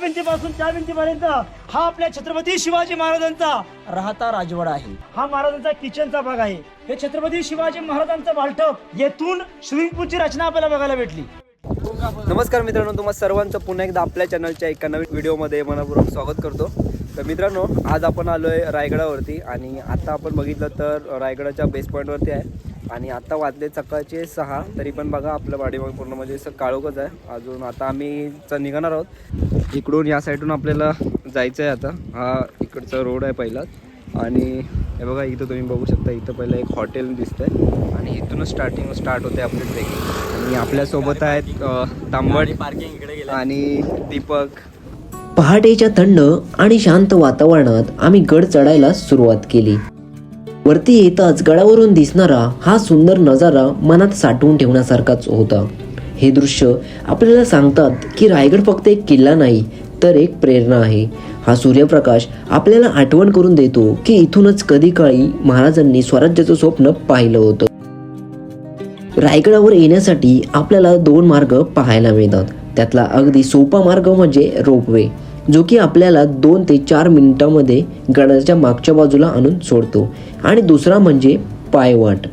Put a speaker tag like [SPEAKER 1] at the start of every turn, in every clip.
[SPEAKER 1] भिंतीपासून त्या भिंतीपर्यंत हा आपल्या छत्रपती शिवाजी महाराजांचा राहता राजवाडा आहे. हा महाराजांचा किचनचा भाग आहे. हे छत्रपती शिवाजी महाराजांचं बालटप येथून स्विमिंग पूलची रचना आपल्याला बघायला भेटली.
[SPEAKER 2] नमस्कार मित्रांनो तुम्हा सर्वांचं पुन्हा एकदा आपल्या चॅनलच्या एका नवीन व्हिडिओमध्ये मनपूर्वक स्वागत करतो. तर मित्रांनो आज आपण आलो आहे रायगडावरती आणि आता आपण बघितलं तर रायगडाच्या बेस पॉईंटवरती आहे. आणि आता वाजले सकाळचे सहा तरी पण बघा आपलं वाडीमाग पूर्ण म्हणजे असं काळोखच आहे. अजून आता आम्ही निघणार आहोत. इकडून या साईडून आपल्याला जायचं आहे आता. हा इकडचा रोड आहे पहिलाच आणि हे बघा इथं तुम्ही बघू शकता इथं पहिलं एक हॉटेल दिसतंय. आणि इथूनच स्टार्टिंग स्टार्ट होते आपली ट्रेकिंग आणि आपल्यासोबत आहेत तांबड पार्किंग इकडे आणि दीपक.
[SPEAKER 3] पहाटेच्या थंड आणि शांत वातावरणात आम्ही गड चढायला सुरुवात केली. वरती येताच गडावरून दिसणारा हा सुंदर नजारा मनात साठवून ठेवण्यासारखाच होता. हे दृश्य आपल्याला सांगतात की रायगड फक्त एक किल्ला नाही तर एक प्रेरणा आहे. हा सूर्यप्रकाश आपल्याला आठवण करून देतो की इथूनच कधी काळी महाराजांनी स्वराज्याचं स्वप्न पाहिलं होतं. रायगडावर येण्यासाठी आपल्याला दोन मार्ग पाहायला मिळतात. त्यातला अगदी सोपा मार्ग म्हणजे रोपवे जो की आपल्याला दोन ते चार मिनिटांमध्ये गडाच्या मागच्या बाजूला आणून सोडतो. आणि दुसरा म्हणजे पायवाट.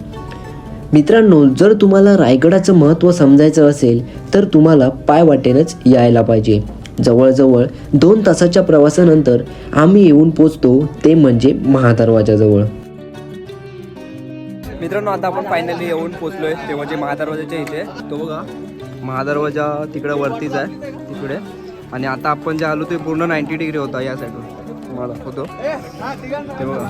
[SPEAKER 3] मित्रांनो जर तुम्हाला रायगडाचं महत्त्व समजायचं असेल तर तुम्हाला पाय वाटेनच यायला पाहिजे. जवळजवळ दोन तासाच्या प्रवासानंतर आम्ही येऊन पोचतो ते म्हणजे महादरवाजाजवळ.
[SPEAKER 2] मित्रांनो आता आपण फायनली येऊन पोचलोय ते म्हणजे महादरवाजाच्या इथे. तो बघा महादरवाजा तिकडे वरतीच आहे तिकडे. आणि आता आपण जे आलो ते पूर्ण नाईन्टी डिग्री होता या साईडवर तुम्हाला होतो ते बघा.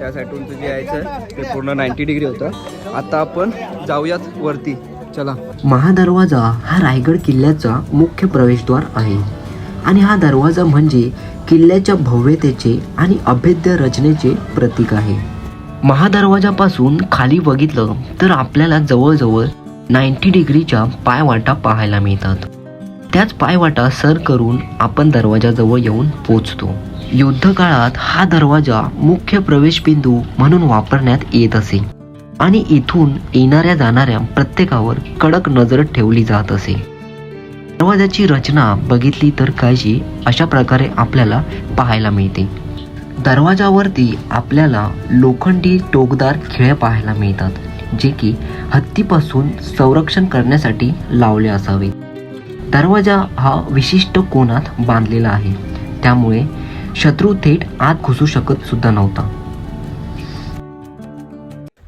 [SPEAKER 2] त्या साईडून जे यायचं ते पूर्ण नाईन्टी डिग्री होतं. आता आपण जाऊयात वरती. चला.
[SPEAKER 3] महादरवाजा हा रायगड किल्ल्याचा मुख्य प्रवेशद्वार आहे. आणि हा दरवाजा म्हणजे किल्ल्याच्या भव्यतेचे आणि अभेद्य रचनेचे प्रतीक आहे. महादरवाजापासून खाली बघितलं तर आपल्याला जवळजवळ नाईन्टी डिग्रीच्या पायवाटा पाहायला मिळतात. त्याच पायवाटा सर करून आपण दरवाजाजवळ येऊन पोचतो. युद्ध काळात हा दरवाजा मुख्य प्रवेश बिंदू म्हणून वापरण्यात येत असे. आणि इथून येणाऱ्या जाणाऱ्या प्रत्येकावर कडक नजर ठेवली जात असे. दरवाजाची रचना बघितली तर काळजी अशा प्रकारे आपल्याला पाहायला मिळते. दरवाजावरती आपल्याला लोखंडी टोकदार खिळे पाहायला मिळतात जे की हत्तीपासून संरक्षण करण्यासाठी लावले असावे दरवाजा हा विशिष्ट कोनात बांधलेला आहे. त्यामुळे शत्रू थेट आत घुसू शकत सुद्धा नव्हता.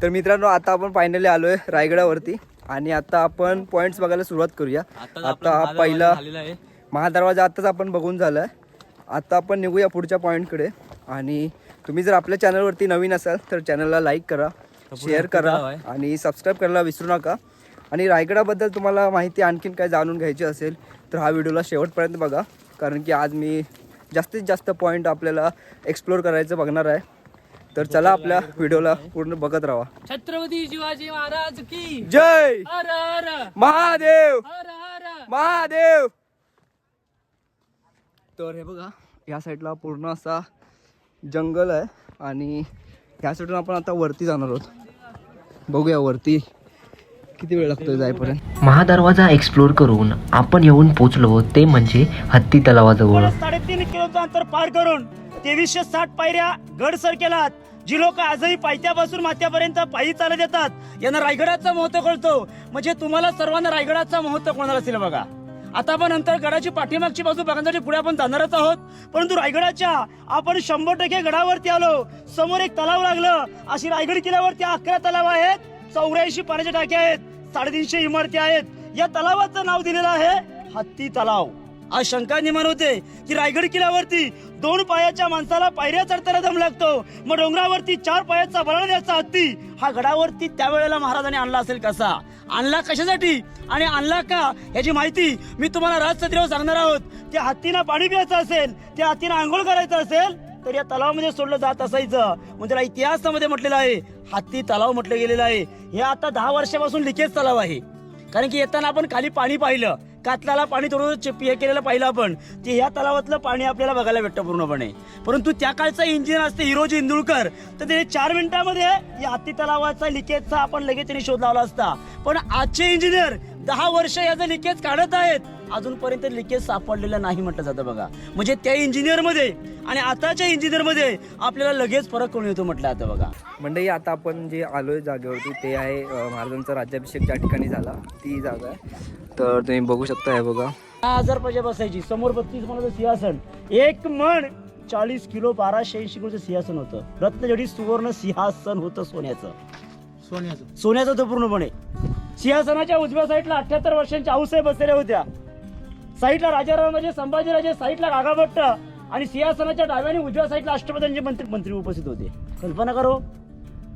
[SPEAKER 2] तर मित्रांनो आता आपण फायनली आलोय रायगडावरती आणि आता आपण पॉइंट्स बघायला सुरुवात करूया. आता हा पहिला महादरवाजा आताच आपण बघून झालाय. आता आपण निघूया पुढच्या पॉईंटकडे आणि तुम्ही जर आपल्या चॅनलवरती नवीन असाल तर चॅनलला लाईक करा शेअर करा आणि सबस्क्राईब करायला विसरू नका. आणि रायगडाबद्दल तुम्हाला माहिती आणखीन काय जाणून घ्यायची असेल तर हा व्हिडिओला शेवटपर्यंत बघा. कारण की आज मी जास्तीत जास्त पॉईंट आपल्याला एक्सप्लोर करायचं बघणार आहे. तर चला आपल्या व्हिडिओला पूर्ण बघत राहा.
[SPEAKER 4] छत्रपती शिवाजी महाराज की
[SPEAKER 2] जय!
[SPEAKER 4] हर हर!
[SPEAKER 2] महादेव!
[SPEAKER 4] हर हर!
[SPEAKER 2] महादेव! तर हे बघा या साईडला पूर्ण असा जंगल आहे आणि ह्या साईडून आपण आता वरती जाणार आहोत. बघूया वरती किती वेळ लागतोय जायपर्यंत?
[SPEAKER 3] महादरवाजा एक्सप्लोर करून आपण येऊन पोचलो ते म्हणजे हत्ती तलावाजवळ.
[SPEAKER 1] साडेतीन किलोचं अंतर पार करून तेवीसशे साठ पायऱ्या गड सर केलात जी लोक आजही पायथ्यापासून माथ्यापर्यंत पायी चालत येतात यांना रायगडाचा महत्त्व कळतो. म्हणजे तुम्हाला सर्वांना रायगडाचा महत्त्व कोणाला असेल बघा? आता आपण नंतर गडाची पाठीमागची बाजू बघण्यासाठी पुढे आपण जाणारच आहोत. परंतु रायगडाच्या आपण शंभर टक्के गडावरती आलो. समोर एक तलाव लागलं. अशी रायगड किल्ल्यावरती अकरा तलाव आहेत. चौऱ्याऐंशी पाण्याच्या टाक्या आहेत साडेतीनशे इमारती आहेत. या तलावाचं नाव दिलेलं आहे हत्ती तलाव. आज शंका निर्माण होते की रायगड किल्ल्यावरती दोन पायाच्या माणसाला पायऱ्या चढताना दम लागतो. मग डोंगरावरती चार पायाचा बळा द्यायचा हत्ती हा गडावरती त्यावेळेला महाराजांनी आणला असेल कसा? आणला कशासाठी? आणि आणला का? याची माहिती मी तुम्हाला राजसत्रीवर सांगणार आहोत. त्या हत्तीनं पाणी प्यायचं असेल त्या हत्तीनं आंघोळ करायचं असेल तर या तलावामध्ये सोडलं जात असायचं. म्हणजे त्याला इतिहासामध्ये म्हटलेलं आहे हत्ती तलाव म्हटलं गेलेलं आहे. हे आता दहा वर्षापासून लिकेज तलाव आहे. कारण की येताना आपण खाली पाणी पाहिलं. कातलाला पाणी थोडं चिप- हे केलेलं पाहिलं आपण. ते ह्या तलावातलं पाणी आपल्याला बघायला भेटतं पूर्णपणे. परंतु त्या काळचं इंजिनियर असते हिरोजी इंदुळकर. तर ते चार मिनिटामध्ये या हत्ती तलावाचा लिकेजचा आपण लगेच त्यांनी शोध लावला असता. पण आजचे इंजिनियर दहा वर्ष याचं लिकेज काढत आहेत. अजूनपर्यंत लिकेज सापडलेलं नाही म्हटलं जातं बघा. म्हणजे त्या इंजिनियरमध्ये आणि आताच्या इंजिनियरमध्ये आपल्याला लगेच फरक कळून येतो म्हटलं जातं बघा.
[SPEAKER 2] मंडळी आता आपण जे आलोय जागेवरती ते आहे महाराजांचा राज्याभिषेक ज्या ठिकाणी झाला ती जागा आहे. तर तुम्ही बघू शकता हे बघा.
[SPEAKER 1] दहा हजार प्रजा बसायची. समोर बत्तीस मनाचं सिंहासन. एक मन चाळीस किलो बाराशे ऐंशी किलोचं सिंहासन होतं. रत्नजडी सुवर्ण सिंहासन होतं सोन्याचं.
[SPEAKER 4] सोन्याचं.
[SPEAKER 1] सोन्याचं होतं पूर्णपणे. सिंहासनाच्या उजव्या साईडला अठ्याहत्तर वर्षांच्या आऊसाहेब बसलेल्या होत्या. साईडला राजारामाचे म्हणजे संभाजीराजे साईडला गागाभट्ट आणि सिंहासनाच्या डाव्याने उजव्या साईडला अष्टपदांचे मंत्री मंत्री उपस्थित होते. कल्पना करो.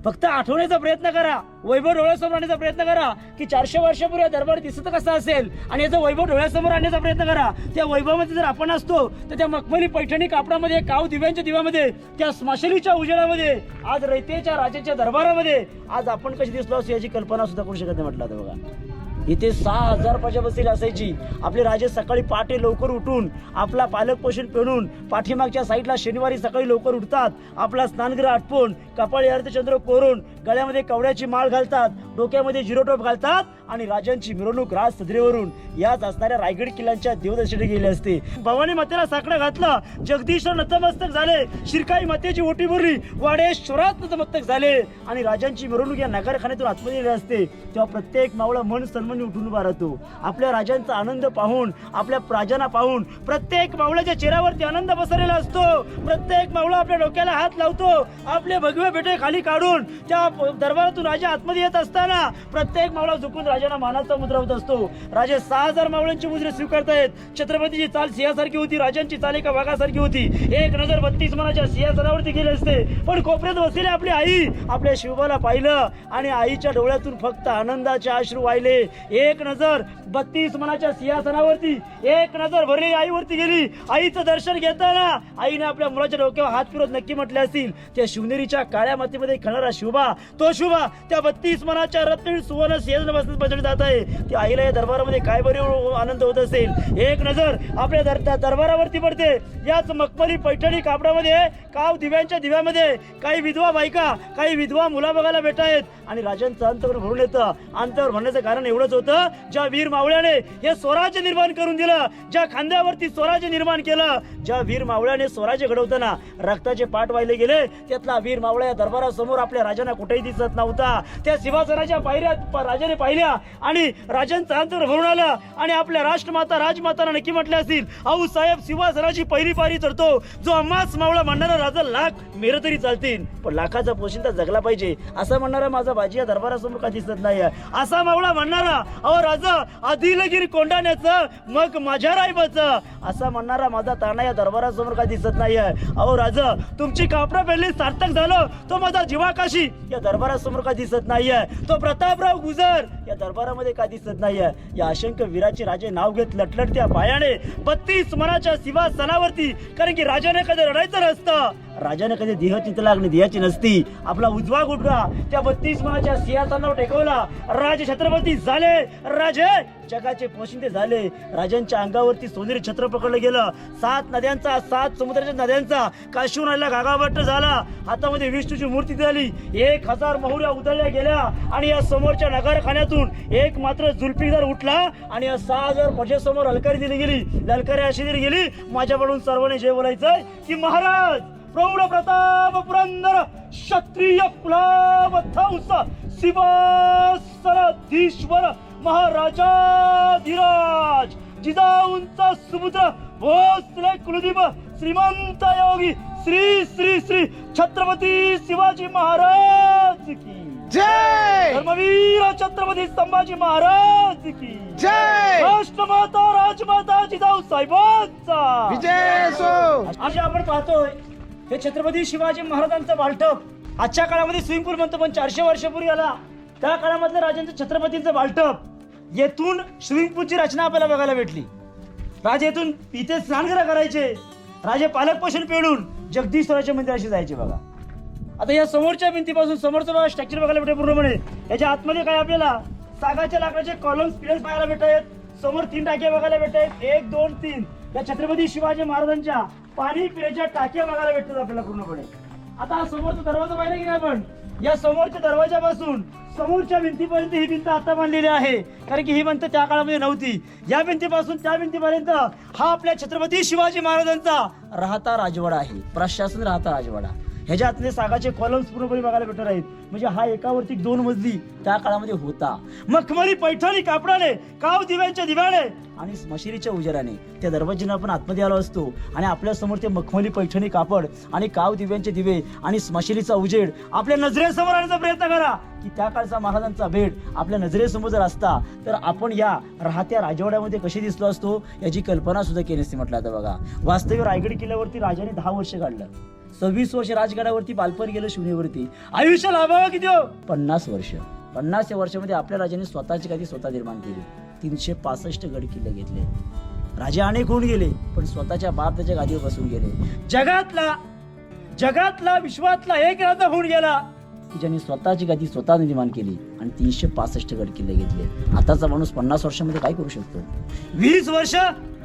[SPEAKER 1] फक्त आठवण्याचा प्रयत्न करा. वैभव डोळ्यासमोर आणण्याचा प्रयत्न करा की चारशे वर्षापूर्वी दरबार दिसत कसा असेल? आणि याचं वैभव डोळ्यासमोर आणण्याचा प्रयत्न करा. त्या वैभवामध्ये जर आपण असतो तर त्या मखमली पैठणी कापडामध्ये काव दिव्यांच्या दिव्यामध्ये त्या स्माशलीच्या उजेडामध्ये आज रयतेच्या राजाच्या दरबारामध्ये आज आपण कशी दिसलो असतो याची कल्पना सुद्धा करू शकत नाही म्हटलं आता बघा. इथे सहा हजार प्रजा बसलेली असायची. आपले राजे सकाळी पहाटे लवकर उठून आपला पालक पोषण पेणून पाठीमागच्या साईडला शनिवारी सकाळी लवकर उठतात. आपला स्नानगृह आटपून कपाळी अर्धचंद्र कोरून गळ्यामध्ये कवड्याची माळ घालतात. डोक्यामध्ये जिरोटोप घालतात आणि राजांची मिरवणूक राज सदरेवरून. याच असणाऱ्या रायगड किल्ल्यांच्या देवदर्शनी गेले असते. भवानी मातेला साकडं घातलं. जगदीश्वर नतमस्तक झाले. शिरकाई मातेची ओटी भरली. वाडेश्वरात नतमस्तक झाले. आणि राजांची मिरवणूक या नगरखान्यातून आतमध्ये असते. तेव्हा प्रत्येक मावळा मन सन्मान उठून उभा राहतो. आपल्या राजांचा आनंद पाहून आपल्या राजांना पाहून प्रत्येक मावळ्याच्या चेहऱ्यावरती आनंद पसरलेला असतो. प्रत्येक मावळा आपल्या डोक्याला हात लावतो. आपले भगवे बेटे खाली काढून त्या दरबारातून राजा आतमध्ये येत असताना प्रत्येक मावळा झुकून राजांना मानाचा मुद्रा होत असतो. राजे सहा हजार मावळ्यांची मुद्रे स्वीकारतायत. छत्रपतीची चाल सिंहासारखी होती राजांची चाल एका वाघासारखी होती. एक नजर बत्तीस मनाच्या सिंहासनावरती गेले असते. पण कोपऱ्यात बसलेली आपली आई आपल्या शिवबाला पाहिलं आणि आईच्या डोळ्यातून फक्त आनंदाचे अश्रू वाहिले. एक नजर बत्तीस मनाच्या सिंहासनावरती एक नजर भरली आईवरती गेली. आईचं दर्शन घेताना आईने आपल्या मुलाच्या डोक्यावर हात फिरत नक्की म्हटले असतील त्या शिवनेरीच्या काळ्या मातीमध्ये खेळणारा शोभा तो शुभा त्या बत्तीस मनाच्या रत्न सुवर्ण सिंहासन बसण्यात जात आहे. त्या आईला या दरबारामध्ये काय बरे आनंद होत असेल? एक नजर आपल्या दर त्या दरबारावरती पडते. याच मखमली पैठणी कापडामध्ये काव दिव्यांच्या दिव्यामध्ये काही विधवा बायका काही विधवा मुला बघायला भेटायत आहेत. आणि राजांचं अंतवर भरून येतं. अंतवर भरण्याचं कारण एवढंच होतं ज्या वीर मावळ्याने हे स्वराज्य निर्माण करून दिलं ज्या खांद्यावरती स्वराज्य निर्माण केलं ज्या वीर मावळ्याने स्वराज्य घडवताना रक्ताचे पाठ वाहिले गेले त्यातला वीर मावळा या दरबारासमोर आपल्या राजांना कुठेही दिसत नव्हता. त्या सिंहासनाच्या पायऱ्या राजाने पाहिल्या आणि राजांचा अंतर भरून आलं आणि आपल्या राष्ट्रमाता राजमाताला नक्की म्हटले असतील आऊ साहेब सिंहासनाची पहिली पारी चढतो. जो अम्मास मावळा म्हणणारा राजा लाख मेर तरी चालतील. पण लाखाचा पोशिंदा जगला पाहिजे. असं म्हणणारा माझा बाजी या दरबारासमोर का दिसत नाही असा मावळा म्हणणारा अहो राजा आदिलगिरी कोंडाण्याचं मग माझ्या रायबाचं. असा म्हणणारा माझा ताना या दरबारासमोर काय दिसत नाही अहो राजा तुमची कापडा पेरली सार्थक झालं. तो माझा जीवाकाशी. या दरबारासमोर काय दिसत नाहीये. तो प्रतापराव गुजर. या दरबारामध्ये काय दिसत नाहीये. या अशंक वीराचे राजे नाव घेत लटलटत्या पायाने बत्तीस मनाच्या सिंहासनावरती कारण की राजाने कधी रडायचं नसतं. राजाने कधी देहचिंत लागणे देहाची नसती. आपला उजवा गुडघा त्या बत्तीस मनाच्या सिंहासनावर टेकवला. राज छत्रपती झाले. राजे! जगाचे पोशिंदे झाले. राजांच्या अंगावरती सोनेरी छत्र पकडलं गेलं. सात नद्यांचा सात समुद्राच्या नद्यांचा काशीहून आलेला गागाभट्ट झाला. हातामध्ये विष्णूची मूर्ती झाली. एक हजार महुऱ्या उधळल्या गेल्या आणि या समोरच्या नगरखान्यातून एक मात्र जुल्फीदार उठला आणि या सहा हजार प्रजेसमोर हलकारी दिली गेली. ललकारी अशी दिली गेली माझ्याकडून सर्वांनी जे बोलायचंय की महाराज प्रौढ प्रताप पुरंदर क्षत्रिय सराधीश्वर शिवासराधीश्वर महाराजाधिराज जिजाऊंचा सुपुत्र भोसले कुलदीप श्रीमंत योगी श्री श्री श्री छत्रपती शिवाजी महाराज की.
[SPEAKER 5] जय!
[SPEAKER 1] धर्मवीर छत्रपती संभाजी महाराज की.
[SPEAKER 5] जय!
[SPEAKER 1] राष्ट्रमाता राजमाता जिजाऊ साहेबांचा.
[SPEAKER 5] विजय असो
[SPEAKER 1] आज आपण पाहतोय हे छत्रपती शिवाजी महाराजांचं बालटप आजच्या काळामध्ये स्विमिंग पूल म्हणतो पण चारशे वर्षापूर्वी आला. त्या काळामधलं राजांचं छत्रपतींचं बालटप. येथून स्विमिंग पूलची रचना आपल्याला बघायला भेटली. राजे येथून इथे स्नानगृह करायचे. राजे पालक पोषण पेळून जगदीश्वराच्या मंदिराशी जायचे बघा. आता या समोरच्या भिंतीपासून समोरचं बघा स्ट्रक्चर बघायला भेटेल पूर्णपणे. याच्या आतमध्ये काय आपल्याला? सागाच्या लाकडाचे कॉलम पिलर्स पाहायला भेटत आहेत समोर तीन टाक्या बघायला भेटत आहेत एक दोन तीन. या छत्रपती शिवाजी महाराजांच्या पाणी पिण्याच्या टाक्या बघायला भेटतात आपल्याला पूर्णपणे. आता समोरचा दरवाजा पाहिला की नाही आपण? या समोरच्या दरवाजापासून समोरच्या भिंतीपर्यंत ही भिंत आता बांधलेली आहे. कारण की ही भिंत त्या काळामध्ये नव्हती. या भिंतीपासून त्या भिंतीपर्यंत हा आपल्या छत्रपती शिवाजी महाराजांचा राहता राजवाडा आहे. प्रशासन राहता राजवाडा. ह्याच्या आतले सागाचे कॉलम्स पूर्णपणे बघायला भेटणार आहेत. म्हणजे हा एकावरती दोन मजली त्या काळामध्ये होता. मखमली पैठणी कापडाने काव दिव्यांच्या दिव्याने आणि मशिरीच्या उजेराने त्या दरवाजीनं आपण आतमध्ये आलो असतो आणि आपल्यासमोर ते मखमली पैठणी कापड आणि काव दिव्यांचे दिवे आणि स्मशिरीचा उजेड. आपल्या नजरेसमोर आणण्याचा प्रयत्न करा की त्या काळचा महाराजांचा भेट आपल्या नजरेसमोर जर असता तर आपण या राहत्या राजवाड्यामध्ये कशी दिसलो असतो याची कल्पना सुद्धा केली असती म्हटलं आता बघा. वास्तव्य रायगड किल्ल्यावरती राजाने दहा वर्ष काढलं. सव्वीस वर्ष राजगडावरती बालपण गेलं शून्यवरती. आयुष्य लाभावं किती हो? पन्नास वर्ष. पन्नास या वर्षामध्ये आपल्या राजाने स्वतःची गादी स्वतः निर्माण केली. तीनशे पासष्ट गड किल्ले घेतले. राजे अनेक होऊन गेले पण स्वतःच्या बाप त्याच्या गादीवर बसून गेले. जगातला जगातला विश्वातला एक राजा होऊन गेला. की ज्यांनी स्वतःची गादी स्वतः निर्माण केली आणि तीनशे पासष्ट गड किल्ले घेतले. आताचा माणूस पन्नास वर्षामध्ये काय करू शकतो? वीस वर्ष?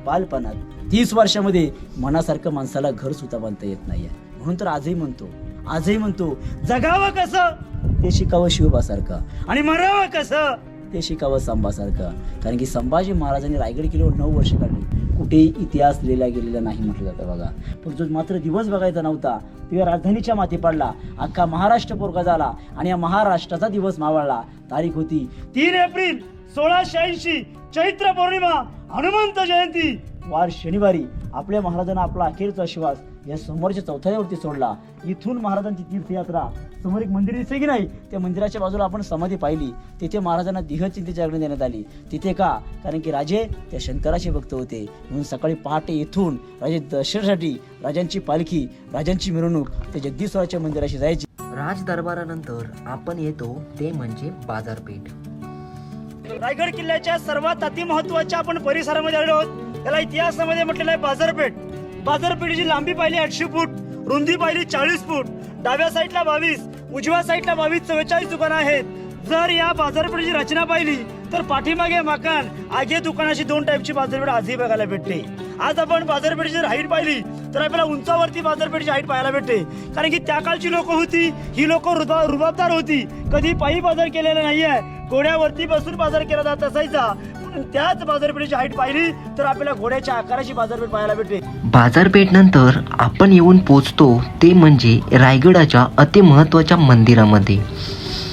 [SPEAKER 1] बालपणात तीस वर्षामध्ये मनासारखं माणसाला घर सुद्धा बांधता येत नाहीये. म्हणून तर आजही म्हणतो आजही म्हणतो जगावं कसं? ते शिकावं शिवबासारखं. आणि मरावं कसं? ते शिकावं संभासारखं. कारण की संभाजी महाराजांनी रायगड किल्ल्यावर नऊ वर्ष काढली. कुठेही इतिहास लिहिला गेलेला नाही म्हटलं जातं बघा. पण जो मात्र दिवस बघायचा नव्हता तेव्हा राजधानीच्या माथी पडला. अख्खा महाराष्ट्र पोरका झाला आणि या महाराष्ट्राचा दिवस मावळला. तारीख होती तीन एप्रिल सोळाशे ऐंशी चैत्र पौर्णिमा हनुमंत जयंती. वार शनिवारी आपल्या महाराजांना आपला अखेरचा श्वास या समोरच्या चौथ्यावरती सोडला. इथून महाराजांची तीर्थयात्रा. समोर एक मंदिर दिसते की नाही त्या मंदिराच्या बाजूला आपण समाधी पाहिली. तिथे महाराजांना देहचिंतेची आज्ञा देण्यात आली. तिथे का? कारण की राजे त्या शंकराचे भक्त होते. म्हणून सकाळी पहाटे येथून राजे दर्शनासाठी राजांची पालखी राजांची मिरवणूक ते जगदीश्वराच्या मंदिराशी जायची.
[SPEAKER 3] राज दरबारानंतर आपण येतो ते म्हणजे बाजारपेठ.
[SPEAKER 1] रायगड किल्ल्याच्या सर्वात अति महत्त्वाच्या आपण परिसरामध्ये आलो आहोत. त्याला इतिहासामध्ये म्हटलेलं आहे बाजारपेठ. बाजारपेठेची लांबी पाहिली आठशे फूट रुंदी पाहिली चाळीस फूट डाव्या साईडला बावीस उजव्या साईडला बावीस चव्वेचाळीस दुकानं आहेत. जर या बाजारपेठेची रचना पाहिली तर पाठीमागे मकान आगे दुकानाची दोन टाईपची बाजारपेठ आजही बघायला भेटते. आज आपण बाजारपेठेची हाईट पाहिली तर आपल्याला उंचावरती बाजारपेठेची हाईट पाहायला भेटते. कारण की त्या काळची लोक होती ही लोक रुबाबदार होती. कधी पायी बाजार केलेला नाहीये. घोड्यावरती बसून बाजार केला जात असायचा. त्याच बाजारपेठेची हाईट पाहिली तर आपल्याला घोड्याच्या आकाराची बाजारपेठ पाहायला भेटते.
[SPEAKER 3] बाजारपेठ नंतर आपण येऊन पोचतो ते म्हणजे रायगडाच्या अतिमहत्वाच्या मंदिरामध्ये.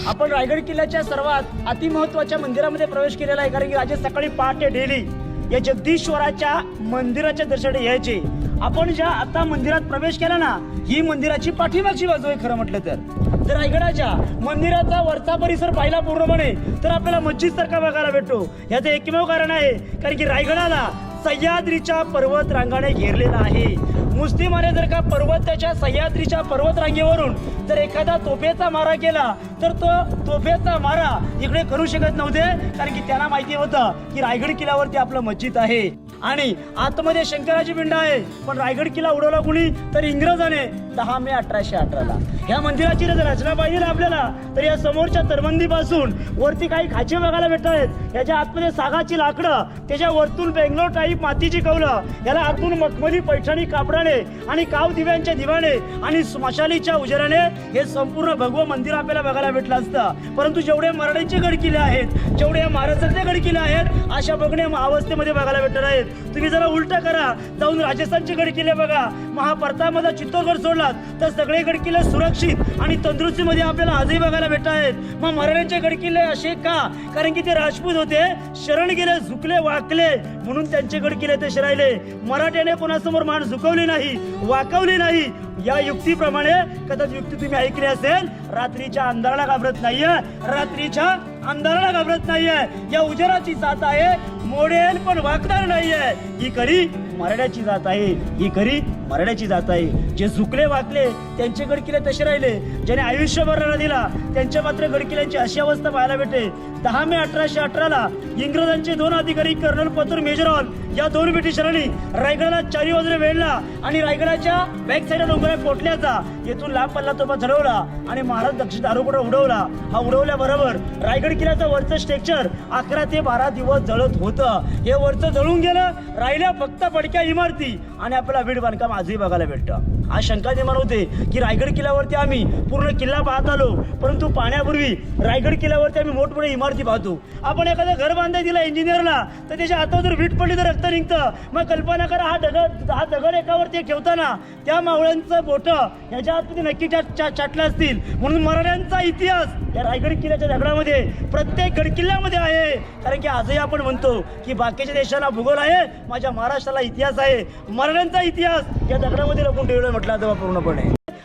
[SPEAKER 1] आपण रायगड किल्ल्याच्या सर्वात अतिमहत्वाच्या मंदिरामध्ये प्रवेश केलेला आहे कारण की राजे सकाळी पहाटे डेली या जगदीश्वराच्या मंदिराच्या दर्शनासाठी यायचे. आपण ज्या आता मंदिरात प्रवेश केला ना ही मंदिराची पाठीमागची बाजू आहे खरं म्हटलं तर. जर रायगडाच्या मंदिराचा वरचा परिसर पाहिला पूर्णपणे तर आपल्याला मस्जिद सारखा बघायला भेटतो. याचं एकमेव कारण आहे कारण की रायगडाला सह्याद्रीच्या पर्वत रांगाने घेरलेला आहे. मुस्लिमाने जर का पर्वताच्या सह्याद्रीच्या पर्वत रांगेवरून जर एखादा तोफेचा मारा केला तर तो तोफेचा मारा इकडे करू शकत नव्हते कारण की त्यांना माहिती होतं की रायगड किल्ल्यावरती आपलं मस्जिद आहे. आणि आतमध्ये शंकराची पिंड आहे पण रायगड किल्ला उडवला कुणी? तर इंग्रजाने. दहा मे अठराशे अठराला या मंदिराची जर रचना पाहिजे ना आपल्याला. तर या समोरच्या तरबंदीपासून वरती काही खाचे बघायला भेटत आहेत. याच्या आतमध्ये सागाची लाकडं त्याच्या वरतून बेंगलोर टाईप मातीची कौलं याला आतून मखमली पैठणी कापडाने आणि काव दिव्यांच्या दिवाने आणि स्मशालीच्या उजेराने हे संपूर्ण भगवं मंदिर आपल्याला बघायला भेटलं असतं. परंतु जेवढे मराठीचे गड किल्ले आहेत जेवढे या महाराष्ट्रातले गड किल्ले आहेत अशा बघणे अवस्थेमध्ये बघायला भेटणार आहेत. तुम्ही जरा उलट करा. जाऊन राजस्थानचे गड किल्ले बघा. महाप्रतापमध्ये चित्तोडगड सोडलात तर सगळे गडकिल्ले सुरक्षित आणि तंदुरुस्तीमध्ये आपल्याला आजही बघायला भेटत आहेत. मग मराठ्यांचे गडकिल्ले असे का? कारण की ते राजपूत होते. शरण गेले झुकले वाकले. म्हणून त्यांचे गडकिल्ले ते तसे राहिले मराठ्याने कोणासमोर मान झुकवली नाही वाकवली नाही. या युक्तीप्रमाणे कदाचित युक्ती तुम्ही ऐकली असेल रात्रीच्या अंधाराला घाबरत नाहीये. रात्रीच्या अंधाराला घाबरत नाहीये. या उजेराची जात आहे. मोडेल पण वाकणार नाहीये. ही खरी मराठ्याची जात आहे. ही खरी मराठ्याची जात आहे. जे झुकले वाकले त्यांचे गडकिले तसे राहिले. ज्याने आयुष्यभर लढा दिला त्यांच्या मात्र गडकिल्यांची अशी अवस्था पाहायला भेटते. दहा मे अठराशे अठराला इंग्रजांचे दोन अधिकारी कर्नल पतूर मेजर हॉल या दोन ब्रिटिशांनी रायगडाला चारी बाजूने वेढला आणि रायगडाच्या बॅक साईड डोंगरा पोटल्याचा येथून लांब पल्ला तोफा चढवला आणि महाराज दक्षिण दारोकडे उडवला. हा उडवल्याबरोबर रायगड किल्ल्याचं वरचं स्ट्रेक्चर अकरा ते बारा दिवस जळत होतं. हे वरचं जळून गेलं राहिल्या फक्त पडक्या सारख्या इमारती आणि आपल्याला वीड बांधकाम आजही बघायला भेटतं. आज शंका निर्माण होते की रायगड किल्ल्यावरती आम्ही पूर्ण किल्ला पाहत आलो परंतु पाण्यापूर्वी रायगड किल्ल्यावरती आम्ही मोठमोठ्या इमारती पाहतो. आपण एखादं घर बांधाय दिलं इंजिनियरला तर त्याच्या हातावर जर वीट पडली तर रक्त निघतं. मग कल्पना करा हा दगड हा दगड एकावरती ठेवताना त्या मावळ्यांचं बोटं ह्याच्या आतमध्ये नक्की चा- चाटलं असतील. म्हणून मराठ्यांचा इतिहास या रायगड किल्ल्याच्या दगडामध्ये प्रत्येक गडकिल्ल्यामध्ये आहे. कारण की आजही आपण म्हणतो की बाकीच्या देशाला भूगोल आहे माझ्या महाराष्ट्राला इतिहास आहे. मराठ्यांचा इतिहास या दगडामध्ये लपून ठेवलं म्हटलं तेव्हा पूर्णपणे.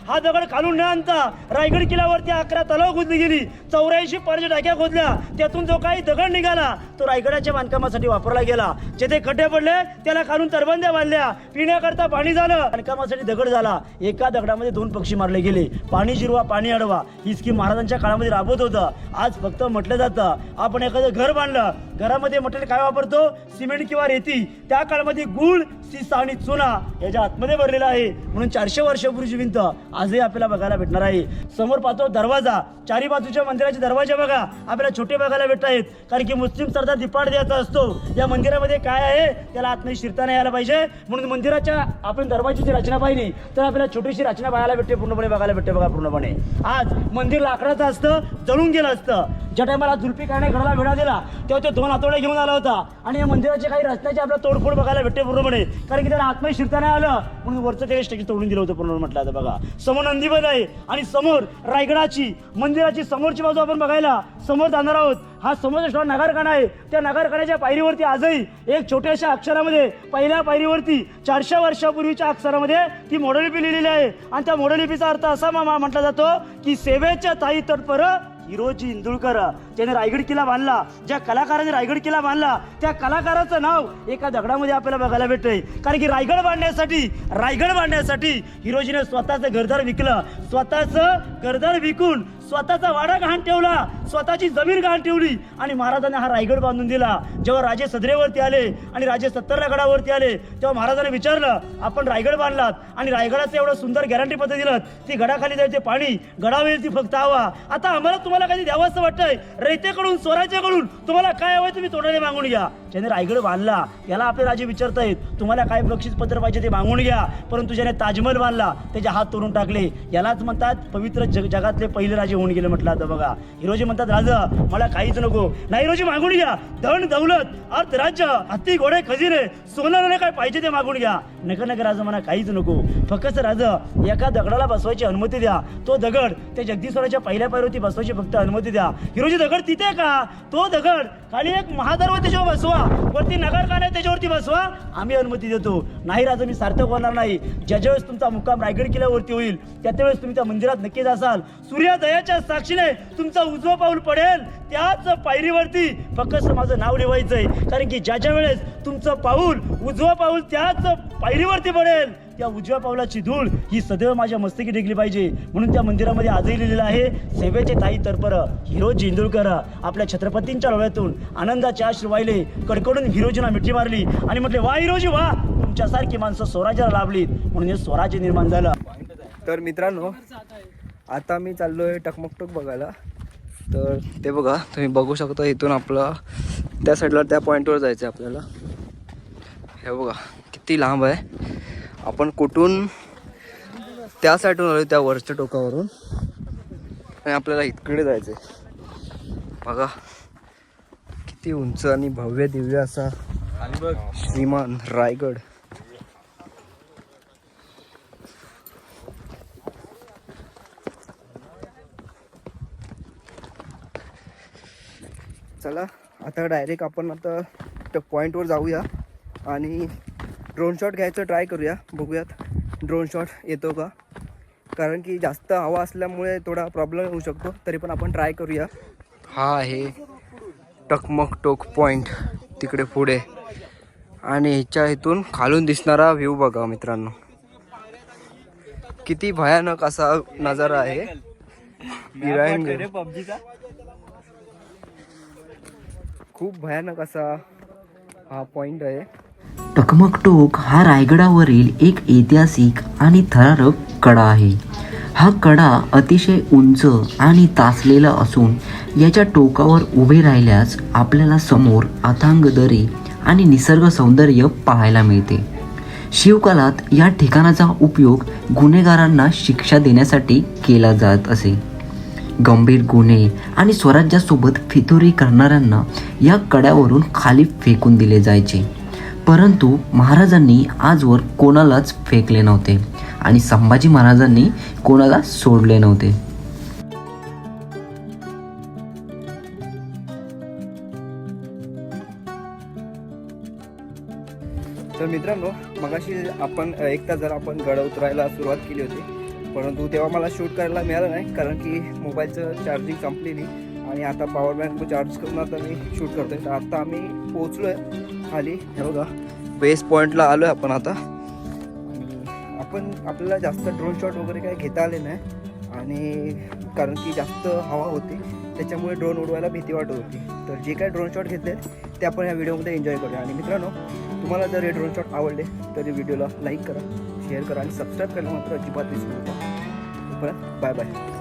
[SPEAKER 1] हा दगड खालून न आणता रायगड किल्ल्यावरती अकरा तलाव खोदली गेली. चौऱ्याऐंशी पारच्या टाक्या खोदल्या. त्यातून जो काही दगड निघाला तो रायगडाच्या बांधकामासाठी वापरला गेला. जेथे खड्डे पडले त्याला खालून तरबंद्या बांधल्या. पिण्याकरता पाणी झालं. बांधकामासाठी दगड झाला. एका दगडामध्ये दोन पक्षी मारले गेले. पाणी जिरवा पाणी अडवा. ही स्कीम महाराजांच्या काळामध्ये राबवत होतं. आज फक्त म्हटलं जातं आपण एखादं घर बांधलं घरामध्ये मटेरियल काय वापरतो? सिमेंट किंवा रेती. त्या काळामध्ये गुळ सीसा आणि चुना याच्या आतमध्ये भरलेला आहे. म्हणून चारशे वर्षापूर्वीची भिंत आजही आपल्याला बघायला भेटणार आहे. समोर पाहतो दरवाजा. चारी बाजूच्या मंदिराचे दरवाजे बघा. आपल्याला छोटे बघायला भेटत आहेत. कारण की मुस्लिम सरदार दिपाड द्यायचा असतो. या मंदिरामध्ये काय आहे? त्याला आतमध्ये शिरता नाही यायला पाहिजे. म्हणून मंदिराच्या आपण दरवाजाची रचना पाहिली. तर आपल्याला छोटीशी रचना पाहायला भेटते. पूर्णपणे बघायला भेटते बघा पूर्णपणे. आज मंदिर लाकडाचं असतं जळून गेलं असतं. ज्या टायमाला नाही घराला भेडा दिला तेव्हा तो तुम्हाला आतवडे घेऊन आला होता. आणि या मंदिराची काही रस्त्याची आपल्याला तोडफोड बघायला भेटते पूर्णपणे. कारण की त्याला आतमध्ये शिरता नाही आलं म्हणून वरचं ते स्टेज तोडून दिलं होतं पूर्ण म्हटलं आता बघा. समोर नंदीबल आहे आणि समोर रायगडाची मंदिराची समोरची बाजू आपण बघायला समोर जाणार आहोत. हा समोर असणारा नगारखाना आहे. त्या नगारखान्याच्या पायरीवरती आजही एक छोट्याशा अक्षरामध्ये पहिल्या पायरीवरती चारशे वर्षापूर्वीच्या अक्षरामध्ये ती मोडलिपी लिहिलेली आहे. आणि त्या मोडलिपीचा अर्थ असा म्हटला जातो की सेवेच्या ताई तत्पर हिरोजी इंदुळकर ज्याने रायगड किल्ला बांधला ज्या कलाकाराने रायगड किल्ला बांधला त्या कलाकाराचं नाव एका दगडामध्ये आपल्याला बघायला भेटतंय. कारण की रायगड बांधण्यासाठी रायगड बांधण्यासाठी हिरोजीने स्वतःचं घरदार विकलं. स्वतःचं घरदार विकून स्वतःचा वाडा घाण ठेवला स्वतःची जमीन घाण ठेवली आणि महाराजांनी हा रायगड बांधून दिला. जेव्हा राजे सदरेवरती आले आणि राजे सत्तरला गडावरती आले तेव्हा महाराजांनी विचारलं आपण रायगड बांधलात आणि रायगडाचं एवढं सुंदर गॅरंटी पत्र दिलं ती गडाखाली जायचे पाणी गडावर ती फक्त हवा. आता आम्हाला तुम्हाला काही द्यावं असं वाटतंय? रयतेकडून स्वराज्याकडून तुम्हाला काय हवंय तुम्ही तोंडाने मागून घ्या. ज्याने रायगड बांधला याला आपले राजे विचारतायत तुम्हाला काय बक्षीस पत्र पाहिजे ते मागून घ्या. परंतु ज्याने ताजमहल बांधला त्याचे हात तोडून टाकले. यालाच म्हणतात पवित्र जग जगातले पहिले राजे होऊन गेले म्हटलं आता बघा. हिरोजी म्हणतात राजा मला काहीच नको. नाही हिरोजी मागून घ्या. धन दौलत अर्थ राज्य हत्ती घोडे खजिरे सोनं काय पाहिजे ते मागून घ्या. नका नका राजा मला काहीच नको. फक्त राजा एका दगडाला बसवायची अनुमती द्या. तो दगड त्या जगदीश्वराच्या पहिल्या पायरीवरती बसवायची फक्त अनुमती द्या. हिरोजी दगड तिथे का? तो दगड खाली एक महादर्व त्याच्यावर बसवा. वरती नगरखाना आहे त्याच्यावरती बसवा. आम्ही अनुमती देतो. नाही राजा मी सार्थक होणार नाही. ज्या वेळेस तुमचा मुक्काम रायगड किल्ल्यावरती होईल त्या त्यावेळेस तुम्ही त्या मंदिरात नक्कीच असाल. सूर्योदयाच्या साक्षीने तुमचा उजवा पाऊल पडेल त्याच पायरीवरती फक्त माझं नाव लिवायचंय कारण की ज्या ज्या वेळेस तुमचं पाऊल उजवं पाऊल त्याच पायरीवरती पडेल त्या उजव्या पावलाची धूळ ही सदैव माझ्या मस्तकी टेकली पाहिजे. म्हणून त्या मंदिरामध्ये आजही लिहिलेलं आहे सेवेचे ताई तरपर हिरो जेंदुळकर आपल्या छत्रपतींच्या डोळ्यातून आनंदाचे आश्रू वाहिले कडकडून हिरोजीना मिठी मारली आणि म्हटले वा हिरोजी वा तुमच्यासारखी माणसं स्वराज्याला लाभलीत. म्हणून हे स्वराज्य निर्माण झालं.
[SPEAKER 2] तर मित्रांनो आता मी चाललोय टकमकटक बघायला. तर ते बघा तुम्ही बघू शकता इथून आपलं त्या साईडला त्या पॉईंटवर जायचं आहे आपल्याला. हे बघा किती लांब आहे. आपण कुठून त्या साईडून आलो त्या वरच्या टोकावरून. आणि आपल्याला इकडे जायचं आहे बघा किती उंच आणि भव्य दिव्य असा श्रीमान रायगड. चला आता डायरेक्ट आपण आता त्या पॉईंटवर जाऊया आणि ड्रोन शॉट घ्यायचं ट्राय करूया बघूयात. ड्रोन शॉट येतो का? कारण की जास्त हवा असल्यामुळे थोडा प्रॉब्लेम होऊ शकतो तरी पण आपण ट्राय करूया. हा आहे टकमक टोक पॉईंट तिकडे पुढे. आणि ह्याच्या इथून खालून दिसणारा व्ह्यू बघा मित्रांनो. किती भयानक असा नजारा आहे. खूप भयानक असा हा पॉइंट आहे.
[SPEAKER 3] टकमकटोक हा रायगडावरील एक ऐतिहासिक आणि थरारक कडा आहे. हा कडा अतिशय उंच आणि तासलेला असून याच्या टोकावर उभे राहिल्यास आपल्याला समोर अथांग दरी आणि निसर्ग सौंदर्य पाहायला मिळते. शिवकालात या ठिकाणाचा उपयोग गुन्हेगारांना शिक्षा देण्यासाठी केला जात असे. गंभीर गुन्हे आणि स्वराज्यासोबत फितुरी करणाऱ्यांना या कड्यावरून खाली फेकून दिले जायचे. परंतु महाराजांनी आजवर कोणालाच फेकले नव्हते आणि संभाजी महाराजांनी कोणाला सोडले नव्हते.
[SPEAKER 2] तर मित्रांनो मगाशी आपण एकदा जर आपण गड उतरायला सुरुवात केली होती परंतु तेव्हा मला शूट करायला मिळालं नाही कारण की मोबाईलचं चार्जिंग संपलेली आणि आता पॉवर बँक चार्ज करून आता मी शूट करतोय. तर आता आम्ही पोचलो आहे खाली. हे बघा बेस पॉईंटला आलो आहे आपण आता. आणि आपण आपल्याला जास्त ड्रोन शॉट वगैरे काही घेता आले नाही. आणि कारण की जास्त हवा होती त्याच्यामुळे ड्रोन उडवायला भीती वाटत होती. तर जे काही ड्रोन शॉट घेतले ते आपण या व्हिडिओमध्ये एन्जॉय करूया. आणि मित्रांनो तुम्हाला जर हे ड्रोन शॉट आवडले तर व्हिडिओला लाईक करा. शेअर करा आणि सबस्क्राईब करायला मात्र अजिबात विसरू नका. परत बाय बाय